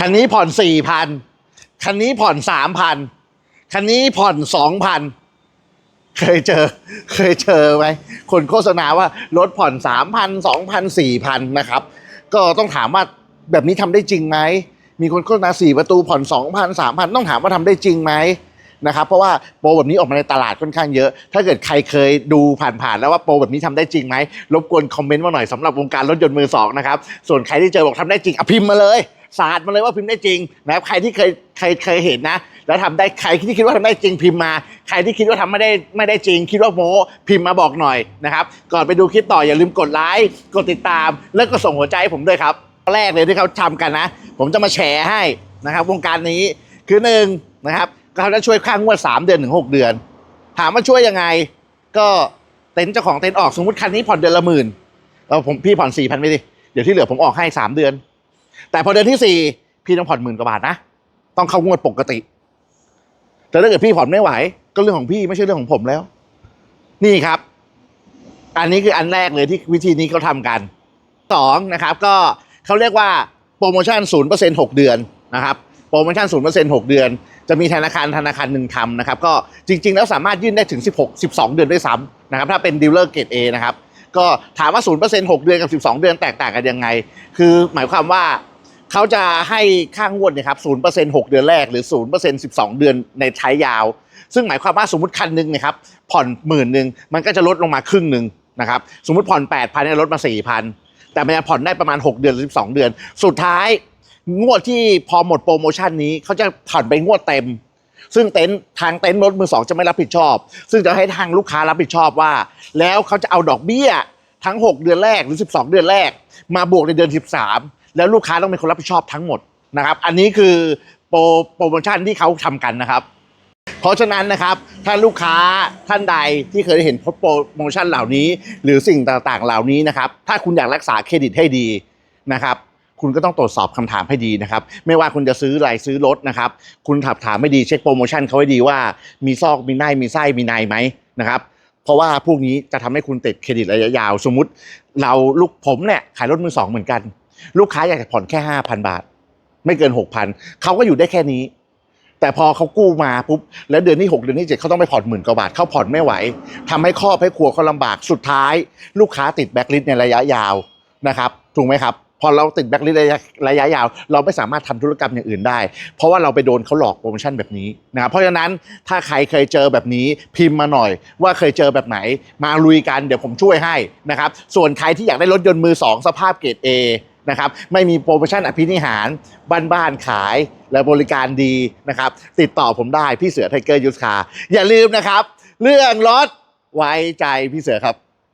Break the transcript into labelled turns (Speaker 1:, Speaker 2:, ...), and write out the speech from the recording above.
Speaker 1: คันนี้ผ่อนสี่พันคันนี้ผ่อนสามพันคันนี้ผ่อนสองพันเคยเจอ เคยเจอไหมคนโฆษณาว่ารถผ่อนสามพันสองพันสี่พันนะครับ ก็ต้องถามว่าแบบนี้ทำได้จริงไหมมีคนโฆษณาสี่ประตูผ่อนสองพันสามพันต้องถามว่าทำได้จริงไหมนะครับเพราะว่าโปรแบบนี้ออกมาในตลาดค่อนข้างเยอะ ถ้าเกิดใครเคยดูผ่านๆแล้วว่าโปรแบบนี้ทำได้จริงไหมรบกวนคอมเมนต์มาหน่อยสำหรับวงการรถยนต์มือสองนะครับส่วนใครที่เจอบอกทำได้จริงอะพิมพ์มาเลย สาดมาเลยว่าพิมพ์ได้จริงนะครับใครที่เคยเคยเคยเห็นนะ แล้วทำได้ใครที่คิดว่าทำได้จริงพิมพ์มา ใครที่คิดว่าทำไม่ได้ไม่ได้จริง คิดว่าโม้พิมพ์มาบอกหน่อยนะครับก่อนไปดูคลิปต่ออย่าลืมกดไลค์กดติดตาม แล้วก็ส่งหัวใจให้ผมด้วยครับแรกเลยที่เขาทำกันนะ ผมจะมาแชร์ให้นะครับ วงการนี้คือหนึ่งนะครับเขาจะช่วยค่างวด 3 เดือนถึง 6 เดือน ถามว่าช่วยยังไง ก็เต็นท์เจ้าของเต็นท์ออกสมมติคันนี้ผ่อนเดือนละหมื่นเออผมพี่ผ่อนสี่พันไปดิ เดี๋ยวที่เหลือผมออกให้สามเดือน แต่พอเดือนที่สี่พี่ต้องผ่อนหมื่นกว่าบาทนะ ต้องเข้างวดปกติ แต่ถ้าเกิดพี่ผ่อนไม่ไหว ก็เรื่องของพี่ไม่ใช่เรื่องของผมแล้ว นี่ครับ อันนี้คืออันแรกเลยที่วิธีนี้เขาทำกันสองนะครับ ก็เขาเรียกว่าโปรโมชั่นศูนย์เปอร์เซ็นต์หกเดือนนะครับโปรโมชั่นศูนย์เปอร์เซ็นต์หกเดือน จะมีธนาคารธนาคารหนึ่งทำนะครับ ก็จริง ๆ แล้วสามารถยื่นได้ถึง16 12เดือนด้วยซ้ำนะครับ ถ้าเป็นดีลเลอร์เกรด A นะครับ ก็ถามว่า 0% 6 เดือนกับ 12 เดือนแตกต่างกันยังไง คือหมายความว่าเขาจะให้ค่างวดเนะครับ 0% 6 เดือนแรกหรือ 0% 12 เดือนในท้ายยาว ซึ่งหมายความว่าสมมติคันหนึ่งนะครับผ่อนหมื่นหนึ่งมันก็จะลดลงมาครึ่งหนึ่งนะครับสมมติผ่อน 8,000เนี่ยลดมา 4,000 แต่มันจะผ่อนได้ประมาณ 6 เดือนหรือ12 เดือน สุดท้ายงวดที่พอหมดโปรโมชั่นนี้เขาจะผ่อนไปงวดเต็ม ซึ่งเต็นท์ทางเต็นท์รถมือสองจะไม่รับผิดชอบ ซึ่งจะให้ทางลูกค้ารับผิดชอบว่า แล้วเขาจะเอาดอกเบี้ยทั้ง 6 เดือนแรกหรือ 12 เดือนแรก มาบวกในเดือน 13 แล้วลูกค้าต้องเป็นคนรับผิดชอบทั้งหมดนะครับ อันนี้คือโปรโปรโมชั่นที่เขาทำกันนะครับ เพราะฉะนั้นนะครับถ้าลูกค้าท่านใดที่เคยเห็นโปรโมชั่นเหล่านี้ หรือสิ่งต่างๆ เหล่านี้นะครับ ถ้าคุณอยากรักษาเครดิตให้ดีนะครับ คุณก็ต้องตรวจสอบคำถามให้ดีนะครับ ไม่ว่าคุณจะซื้ออะไรซื้อรถนะครับ คุณถามถามให้ดีเช็คโปรโมชั่นเขาให้ดีว่ามีซอกมีในมีไส้มีในไหมนะครับเพราะว่าพวกนี้จะทำให้คุณติดเครดิตระยะยาว สมมุติ เราลูกผมเนี่ยขายรถมือสองเหมือนกัน ลูกค้าอยากจะผ่อนแค่ห้าพันบาท ไม่เกินหกพันเขาก็อยู่ได้แค่นี้แต่พอเขากู้มาปุ๊บแล้วเดือนที่หกเดือนที่เจ็ดเขาต้องไปผ่อนหมื่นกว่าบาทเขาผ่อนไม่ไหวทำให้ครอบให้ครัวเขาลำบากสุดท้าย ลูกค้าติดแบ็คลิสต์ในระยะยาวนะครับถูกไหมครับ พอเราติดแบ็คลิสระยะระยะยาว เราไม่สามารถทำธุรกรรมอย่างอื่นได้ เพราะว่าเราไปโดนเขาหลอกโปรโมชั่นแบบนี้นะครับเพราะฉะนั้นถ้าใครเคยเจอแบบนี้พิมพ์มาหน่อย ว่าเคยเจอแบบไหน มาลุยกันเดี๋ยวผมช่วยให้นะครับส่วนใครที่อยากได้รถยนต์มือสองสภาพเกรด A นะครับไม่มีโปรโมชั่นอภินิหารบ้านๆขายและบริการดีนะครับติดต่อผมได้พี่เสือไทเกอร์ยูสคาอย่าลืมนะครับ เรื่องรถไว้ใจพี่เสือครับ